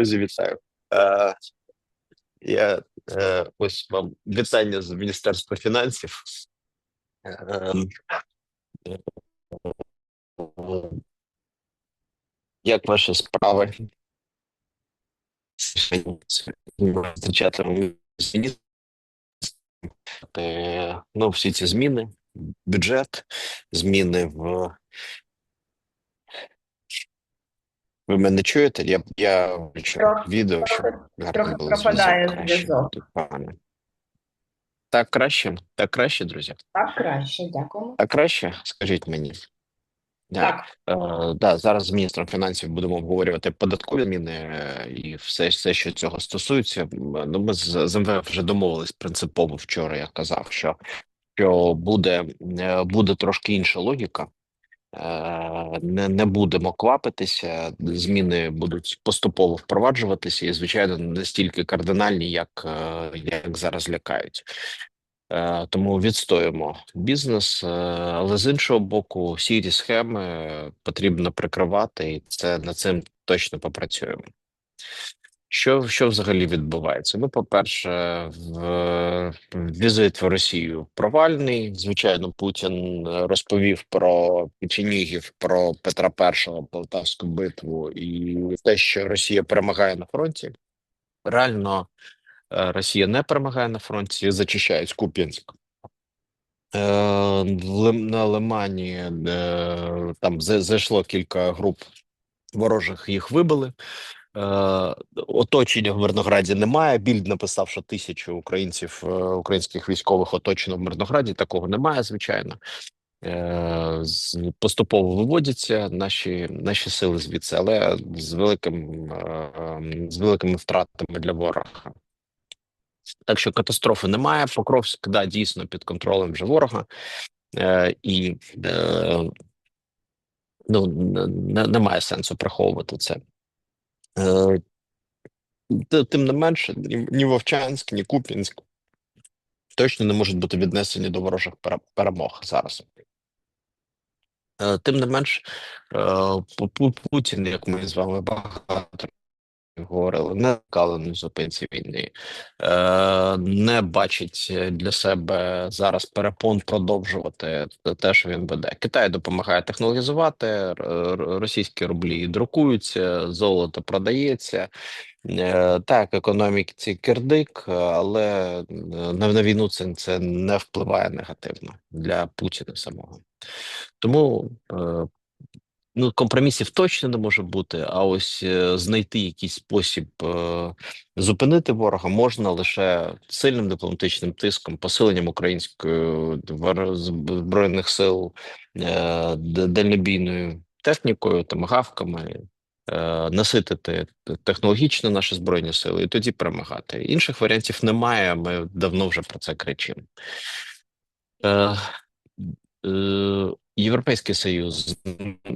Друзі, вітаю. Е, я е, ось вам вітання з Міністерства фінансів. Е, як ваші справи? Е, Ну, всі ці зміни, бюджет, зміни в. Ви мене чуєте? Я, я Трохи- відео, щоб трохи- гарно було пропадає зв'язок. Так краще? Так краще, друзі? Так, краще, дякуємо. Так краще? Скажіть мені. Да. Так, Е, да, зараз з міністром фінансів будемо обговорювати податкові зміни е, і все, все, що цього стосується. Ну, ми з, з МВФ вже домовились принципово вчора. Я казав, що, що буде, е, буде трошки інша логіка. Е, Не, не будемо квапитися, зміни будуть поступово впроваджуватися, і звичайно настільки кардинальні, як, е, як зараз лякають. Е, Тому відстоїмо бізнес, але з іншого боку, сірі схеми потрібно прикривати, і це над цим точно попрацюємо. Що, що взагалі відбувається? Ну, по-перше, в візит в Росію провальний. Звичайно, Путін розповів про печенігів, про Петра І, Полтавську битву і те, що Росія перемагає на фронті. Реально, е, Росія не перемагає на фронті, зачищають Куп'янськ. Е, на Лимані е, там за- зайшло кілька груп ворожих, їх вибили. Е, оточення в Мирнограді немає. Більд написав, що тисячу українців, е, українських військових оточено в Мирнограді. Такого немає, звичайно. Е, поступово виводяться наші, наші сили звідси, але з великим ем, з великими втратами для ворога. Так що катастрофи немає. Покровськ, да, дійсно під контролем вже ворога. І ну, не, не- немає сенсу приховувати це. Е, тим не менше, ні, Вовчанськ, ні Куп'янськ точно не можуть бути віднесені до ворожих перемог зараз. Е, тим не менш, е, Пу- Пу- Путін, як ми з вами багато говорили, не на зупинці війни, е, не бачить для себе зараз перепон продовжувати те, що він веде. Китай допомагає технологізувати, російські рублі друкуються, золото продається. Е, Так, економіці кирдик, але е, на, війну це, це не впливає негативно для Путіна самого. Тому ну, компромісів точно не може бути. А ось е, знайти якийсь спосіб е, зупинити ворога можна лише сильним дипломатичним тиском, посиленням української збройних сил е, дальнобійною технікою, томагавками. е, Наситити технологічно наші збройні сили і тоді перемагати. Інших варіантів немає. Ми давно вже про це кричимо. Е, е, Європейський Союз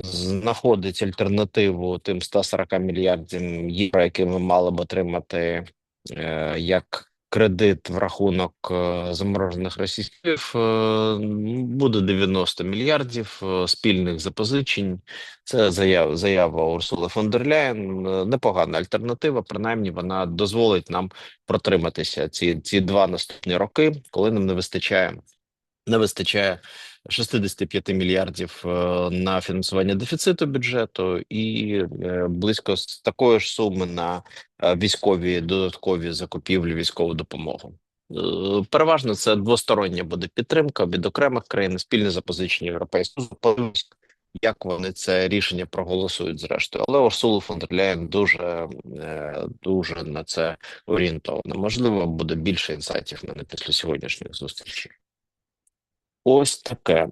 знаходить альтернативу тим 140 мільярдів євро, які ми мали б отримати е, як кредит в рахунок е, заморожених російських. Е, буде 90 мільярдів е, спільних запозичень. Це заява, заява Урсули фон дер Ляєн. Е, Непогана альтернатива. Принаймні, вона дозволить нам протриматися ці, ці два наступні роки, коли нам не вистачає. Не вистачає 65 мільярдів е, на фінансування дефіциту бюджету і е, близько з такої ж суми на е, військові додаткові закупівлі, військову допомогу. Переважно це двостороння буде підтримка від окремих країн, спільне запозичення європейського. Як вони це рішення проголосують зрештою, але Урсула фон дер Ляєн дуже дуже на це орієнтована. Можливо, буде більше інсайтів мене після сьогоднішньої зустрічі. Ось таке.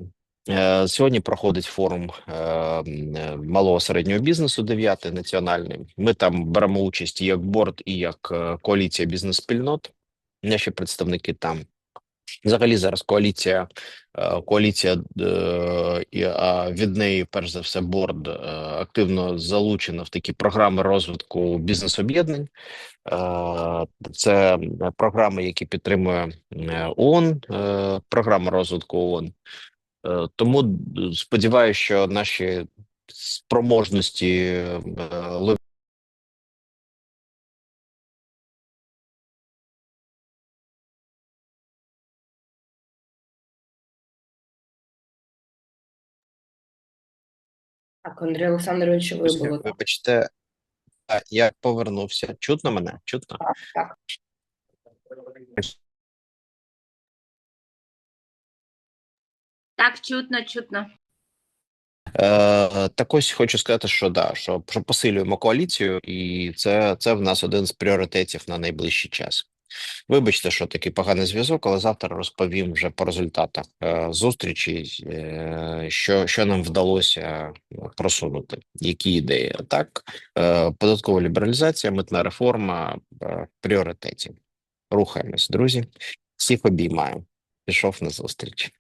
Е, Сьогодні проходить форум е, малого середнього бізнесу, дев'ятий національний. Ми там беремо участь як борд, і як е, коаліція бізнес-спільнот. Наші представники там. Взагалі зараз коаліція, коаліція від неї, перш за все, борд активно залучена в такі програми розвитку бізнес-об'єднань. Це програми, які підтримує ООН, е, програма розвитку ООН. Е, тому сподіваюся, що наші спроможності е, Так, Андрій Олександрович, ви були. Вибачте я повернувся. Чутно мене? Чутно? Так, так. Так, чутно, чутно. Е, так ось хочу сказати, що да, що, що посилюємо коаліцію, і це, це в нас один з пріоритетів на найближчий час. Вибачте, що такий поганий зв'язок, але завтра розповім вже по результатах е, зустрічі, е, що, що нам вдалося просунути, які ідеї. Так, е, податкова лібералізація, митна реформа е, пріоритеті. Рухаємось, друзі. Всіх обіймаю. Пішов на зустріч.